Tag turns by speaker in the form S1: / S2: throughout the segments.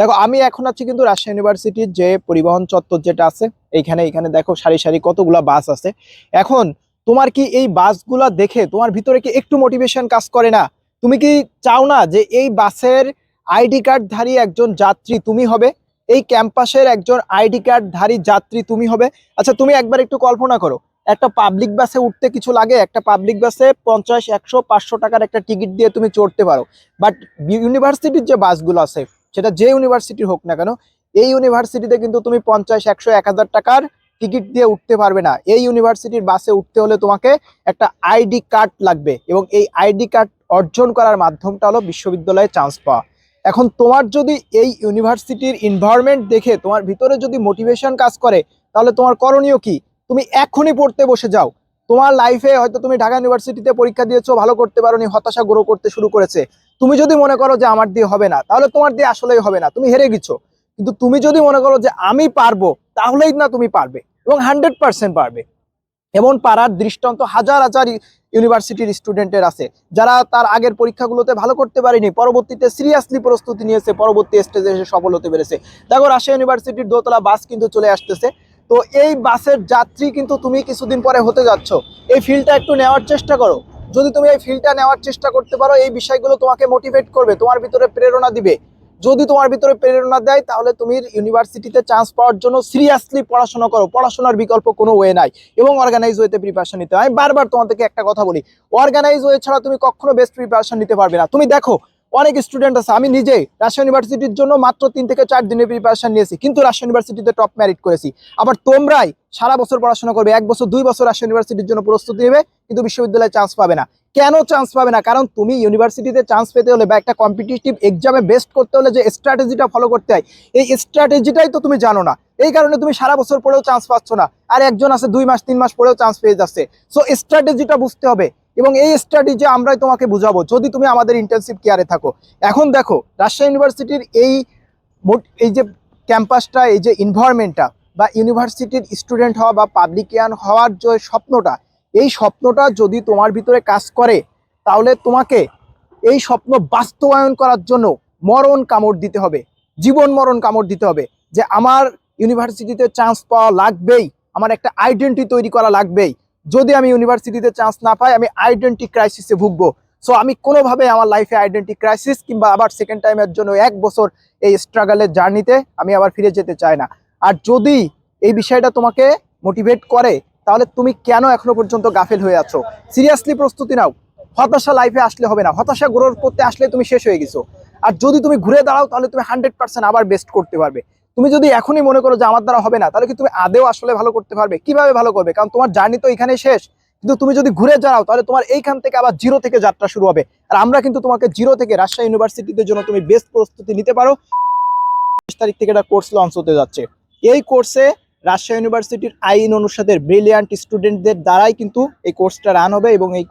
S1: দেখো, আমি এখন আছি কিন্তু রাজশাহী ইউনিভার্সিটির যে পরিবহন চত্বর যেটা আছে, এইখানে এখানে দেখো সারি সারি কতগুলা বাস আছে। এখন তোমার কি এই বাসগুলা দেখে তোমার ভিতরে কি একটু মোটিভেশন কাজ করে না? তুমি কি চাও না যে এই বাসের আইডি কার্ডধারী একজন যাত্রী তুমি হবে? এই ক্যাম্পাসের একজন আইডি কার্ডধারী যাত্রী তুমি হবে? আচ্ছা তুমি একবার একটু কল্পনা করো। একটা পাবলিক বাসে উঠতে কিছু লাগে? একটা পাবলিক বাসে পঞ্চাশ, একশো, পাঁচশো টাকার একটা টিকিট দিয়ে তুমি চড়তে পারো। বাট ইউনিভার্সিটির যে বাসগুলো আছে সেটা যে ইউনিভার্সিটির হোক না কেন, এই ইউনিভার্সিটিতে কিন্তু তুমি পঞ্চাশ, একশো, এক হাজার টাকার টিকিট দিয়ে উঠতে পারবে না। এই ইউনিভার্সিটির বাসে উঠতে হলে তোমাকে একটা আইডি কার্ড লাগবে এবং এই আইডি কার্ড অর্জন করার মাধ্যমটা হলো বিশ্ববিদ্যালয়ে চান্স পাওয়া। এখন তোমার যদি এই ইউনিভার্সিটির এনভায়রনমেন্ট দেখে, তোমার ভিতরে যদি মোটিভেশন কাজ করে, তাহলে তোমার করণীয় কি? তুমি এখনই পড়তে বসে যাও। তোমার লাইফে হয়তো তুমি ঢাকা ইউনিভার্সিটিতে পরীক্ষা দিয়েছ, ভালো করতে পারোনি, হতাশা গ্রো করতে শুরু করেছে। তুমি যদি মনে করো যে আমার দিয়ে হবে না, তাহলে তোমার দিয়ে আসলেই হবে না, তুমি হেরে গেছো। কিন্তু তুমি যদি মনে করো যে আমি পারব, তাহলেই না তুমি পারবে এবং হান্ড্রেড পার্সেন্ট পারবে। এমন পারার দৃষ্টান্ত হাজার হাজার ইউনিভার্সিটির স্টুডেন্টের আছে, যারা তার আগের পরীক্ষাগুলোতে ভালো করতে পারেনি, পরবর্তীতে সিরিয়াসলি প্রস্তুতি নিয়েছে, পরবর্তী স্টেজে এসে সফল হতে পেরেছে। দেখো রাশিয়া ইউনিভার্সিটির দোতলা বাস কিন্তু চলে আসতেছে। তো এই বাসের যাত্রী কিন্তু তুমি কিছুদিন পরে হতে যাচ্ছ। এই ফিল্ডটা একটু নেওয়ার চেষ্টা করো। যদি তুমি এই ফিল্ডটা নেওয়ার চেষ্টা করতে পারো, এই বিষয়গুলো তোমাকে মোটিভেট করবে, তোমার ভিতরে প্রেরণা দিবে। যদি তোমার ভিতরে প্রেরণা দেয়, তাহলে তুমি ইউনিভার্সিটিতে চান্স পাওয়ার জন্য সিরিয়াসলি পড়াশোনা করো। পড়াশোনার বিকল্প কোনো ওয়ে নাই। এবং অর্গানাইজ ওয়েতে প্রিপারেশন নিতে হয়। আমি বারবার তোমাদেরকে একটা কথা বলি অর্গানাইজ ওয়ে ছাড়া তুমি কখনো বেস্ট প্রিপারেশন নিতে পারবে না। তুমি দেখো অনেক স্টুডেন্ট আছে। আমি নিজে রাজশাহী ইউনিভার্সিটির জন্য মাত্র তিন থেকে চার দিনের প্রিপারেশন নিয়েছি। কিন্তু রাজশাহী ইউনিভার্সিটিতে টপ ম্যারিট করেছি। আবার তোমরাই সারা বছর পড়াশোনা করবে, এক বছর, দুই বছর রাজশাহী ইউনিভার্সিটির জন্য প্রস্তুতি নেবে, কিন্তু বিশ্ববিদ্যালয়ে চান্স পাবে না। কেন চান্স পাবে না? কারণ তুমি ইউনিভার্সিটিতে চান্স পেতে হলে বা একটা কম্পিটিটিভ এক্সামে বেস্ট করতে হলে যে স্ট্র্যাটেজিটা ফলো করতে হয়, এই স্ট্র্যাটেজিটাই তো তুমি জানো না। এই কারণে তুমি সারা বছর পড়েও চান্স পাচ্ছ না। আর একজন আছে দুই মাস, তিন মাস পরেও চান্স পেয়ে যাচ্ছে। সো স্ট্র্যাটেজিটা বুঝতে হবে। এবং এই স্ট্র্যাটেজি আমরাই তোমাকে বুঝাবো। যদি তুমি আমাদের ইন্টার্নশিপ কেয়ারে থাকো। এখন দেখো, রাজশাহী ইউনিভার্সিটির এই এই যে ক্যাম্পাসটা এই যে ইনভায়রনমেন্টটা বা ইউনিভার্সিটির স্টুডেন্ট হওয়া বা পাবলিকিয়ান হওয়ার যে স্বপ্নটা, এই স্বপ্নটা যদি তোমার ভিতরে কাজ করে, তাহলে তোমাকে এই স্বপ্ন বাস্তবায়ন করার জন্য মরণ কামড় দিতে হবে। জীবন মরণ কামড় দিতে হবে। যে আমার ইউনিভার্সিটিতে চান্স পাওয়া লাগবেই। আমার একটা আইডেন্টি তৈরি করা লাগবেই। যদি আমি ইউনিভার্সিটিতে চান্স না পাই, আমি আইডেন্টি ক্রাইসিসে ভুগবো। সো আমি কোনোভাবে আমার লাইফে আইডেন্টি ক্রাইসিস কিংবা আবার সেকেন্ড টাইমের জন্য এক বছর এই স্ট্রাগলের জার্নিতে আমি আবার ফিরে যেতে চাই না। আর যদি এই বিষয়টা তোমাকে মোটিভেট করে, তাহলে তুমি কেন এখনও পর্যন্ত গাফেল হয়ে আছো? সিরিয়াসলি প্রস্তুতি নাও। হতাশা লাইফে আসলে হবে না। হতাশা গ্রোথ করতে আসলে তুমি শেষ হয়ে গেছো। আর যদি তুমি ঘুরে দাঁড়াও, তাহলে তুমি হান্ড্রেড পার্সেন্ট আবার বেস্ট করতে পারবে। তুমি যদি এখনই মনে করো যে আমার দ্বারা হবে না, তাহলে কি তুমি আদেও আসলে ভালো করতে পারবে? কীভাবে ভালো করবে? কারণ তোমার জার্নি তো এখানে শেষ। কিন্তু তুমি যদি ঘুরে যাও, তাহলে তোমার এইখান থেকে আবার জিরো থেকে যাত্রা শুরু হবে। আর আমরা কিন্তু তোমাকে জিরো থেকে রাজশাহী ইউনিভার্সিটির জন্য তুমি বেস্ট প্রস্তুতি নিতে পারো। তারিখ থেকে একটা কোর্স লঞ্চ হতে যাচ্ছে। এই কোর্সে রাজশাহী ইউনিভার্সিটির আইন অনুষদের ব্রিলিয়ান্ট স্টুডেন্টদের দ্বারাই কিন্তু এই কোর্সটা রান হবে এবং এই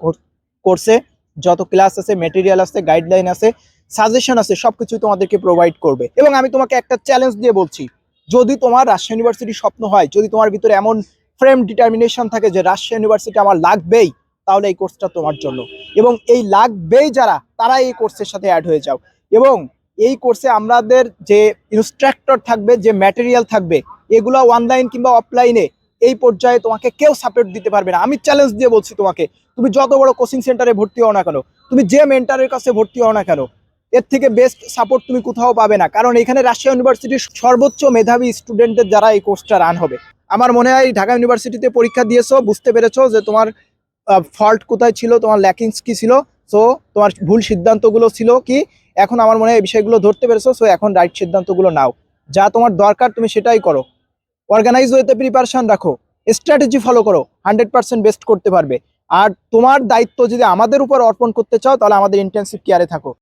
S1: কোর্সে যত ক্লাস আছে মেটেরিয়াল আছে গাইডলাইন আছে সাজেশন আছে, সবকিছু তোমাদেরকে প্রোভাইড করবে। এবং আমি তোমাকে একটা চ্যালেঞ্জ দিয়ে বলছি, যদি তোমার রাজশাহী ইউনিভার্সিটির স্বপ্ন হয়, যদি তোমার ভিতরে এমন ফ্রেম ডিটারমিনেশন থাকে যে রাজশাহী ইউনিভার্সিটি আমার লাগবেই, তাহলে এই কোর্সটা তোমার জন্য। এবং এই লাগবেই যারা তারা এই কোর্সের সাথে অ্যাড হয়ে যাও। এবং এই কোর্সে আমাদের যে ইনস্ট্রাক্টর থাকবে, যে ম্যাটেরিয়াল থাকবে, এগুলো অনলাইন কিংবা অফলাইনে এই পর্যায়ে তোমাকে কেউ সাপোর্ট দিতে পারবে না। আমি চ্যালেঞ্জ দিয়ে বলছি তোমাকে, তুমি যত বড় কোচিং সেন্টারে ভর্তি হও না কেন, তুমি যে মেন্টারের কাছে ভর্তি হও না কেন এর থেকে বেস্ট সাপোর্ট তুমি কোথাও পাবে না। কারণ এখানে রাশিয়া ইউনিভার্সিটির সর্বোচ্চ মেধাবী স্টুডেন্টদের যারা এই কোর্সটা রান হবে। আমার মনে হয় ঢাকা ইউনিভার্সিটিতে পরীক্ষা দিয়েছ, বুঝতে পেরেছ যে তোমার ফল্ট কোথায় ছিল, তোমার ল্যাকিংস কি ছিল সো তোমার ভুল সিদ্ধান্তগুলো ছিল কি, এখন আমার মনে হয় এই বিষয়গুলো ধরতে পেরেছ সো এখন রাইট সিদ্ধান্তগুলো নাও। যা তোমার দরকার তুমি সেটাই করো। অর্গানাইজ ওয়েতে প্রিপারেশন রাখো। স্ট্র্যাটেজি ফলো করো। হান্ড্রেড পার্সেন্ট বেস্ট করতে পারবে। আর তোমার দায়িত্ব যদি আমাদের উপর অর্পণ করতে চাও, তাহলে আমাদের ইন্টেন্সিভ কেয়ারে থাকো।